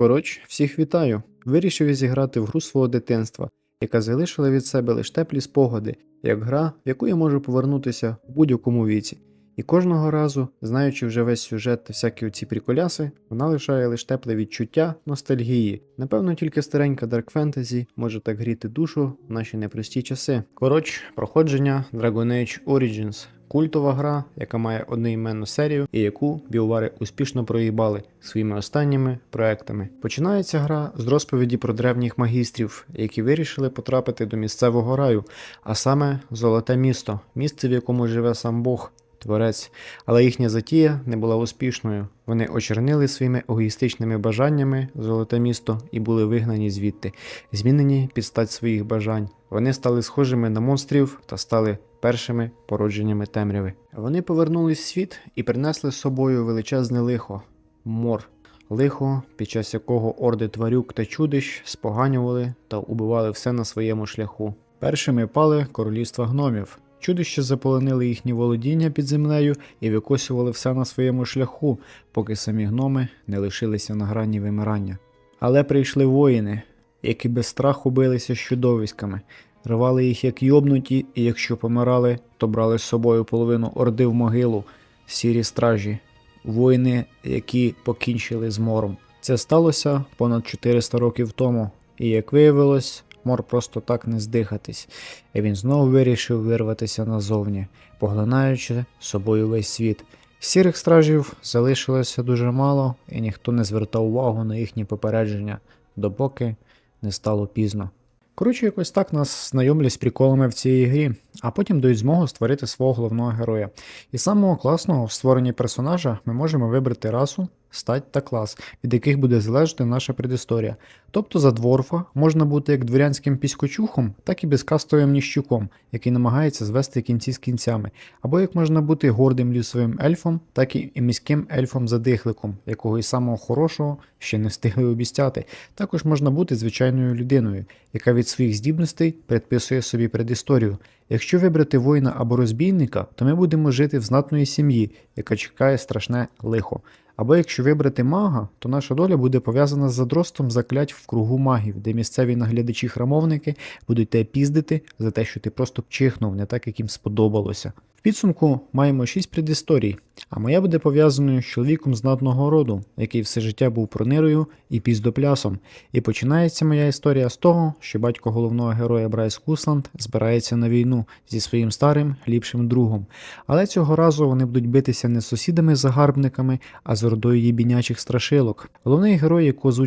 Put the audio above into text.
Коротше, всіх вітаю. Вирішив зіграти в гру свого дитинства, яка залишила від себе лише теплі спогади, як гра, в яку я можу повернутися в будь-якому віці. І кожного разу, знаючи вже весь сюжет та всякі оці приколяси, вона лишає лише тепле відчуття ностальгії. Напевно, тільки старенька Dark Fantasy може так гріти душу в наші непрості часи. Коротше, проходження Dragon Age Origins. Культова гра, яка має одноіменну серію і яку біовари успішно проїбали своїми останніми проектами. Починається гра з розповіді про древніх магістрів, які вирішили потрапити до місцевого раю, а саме Золоте місто, місце, в якому живе сам Бог. Творець, але їхня затія не була успішною. Вони очернили своїми егоїстичними бажаннями золоте місто і були вигнані звідти, змінені під стать своїх бажань. Вони стали схожими на монстрів та стали першими породженнями темряви. Вони повернулись в світ і принесли з собою величезне лихо мор. Лихо, під час якого орди тварюк та чудищ споганювали та убивали все на своєму шляху. Першими пали королівства гномів. Чудища заполонили їхні володіння під землею і викосювали все на своєму шляху, поки самі гноми не лишилися на грані вимирання. Але прийшли воїни, які без страху билися з чудовиськами, рвали їх як йобнуті, і якщо помирали, то брали з собою половину орди в могилу, сірі стражі, воїни, які покінчили з мором. Це сталося понад 400 років тому, і як виявилось, мор просто так не здихатись, і він знову вирішив вирватися назовні, поглинаючи собою весь світ. Сірих стражів залишилося дуже мало, і ніхто не звертав увагу на їхні попередження, допоки не стало пізно. Коротше, якось так нас знайомлять з приколами в цій грі, а потім дають змогу створити свого головного героя. І самого класного в створенні персонажа ми можемо вибрати расу, стать та клас, від яких буде залежати наша предісторія. Тобто за дворфа можна бути як дворянським піскочухом, так і безкастовим ніщуком, який намагається звести кінці з кінцями, або як можна бути гордим лісовим ельфом, так і міським ельфом-задихликом, якого і самого хорошого ще не встигли обіцяти. Також можна бути звичайною людиною, яка від своїх здібностей предписує собі предісторію. Якщо вибрати воїна або розбійника, то ми будемо жити в знатної сім'ї, яка чекає страшне лихо. Або якщо вибрати мага, то наша доля буде пов'язана з задростом заклять в кругу магів, де місцеві наглядачі-храмовники будуть тебе піздити за те, що ти просто пчихнув, не так, як їм сподобалося. В підсумку маємо 6 предісторій, а моя буде пов'язаною з чоловіком знатного роду, який все життя був пронирою і піздоплясом. І починається моя історія з того, що батько головного героя Брайс Кусланд збирається на війну зі своїм старим ліпшим другом. Але цього разу вони будуть битися не з сусідами-загарбниками, а з ордою їбінячих страшилок. Головний герой, якого звуть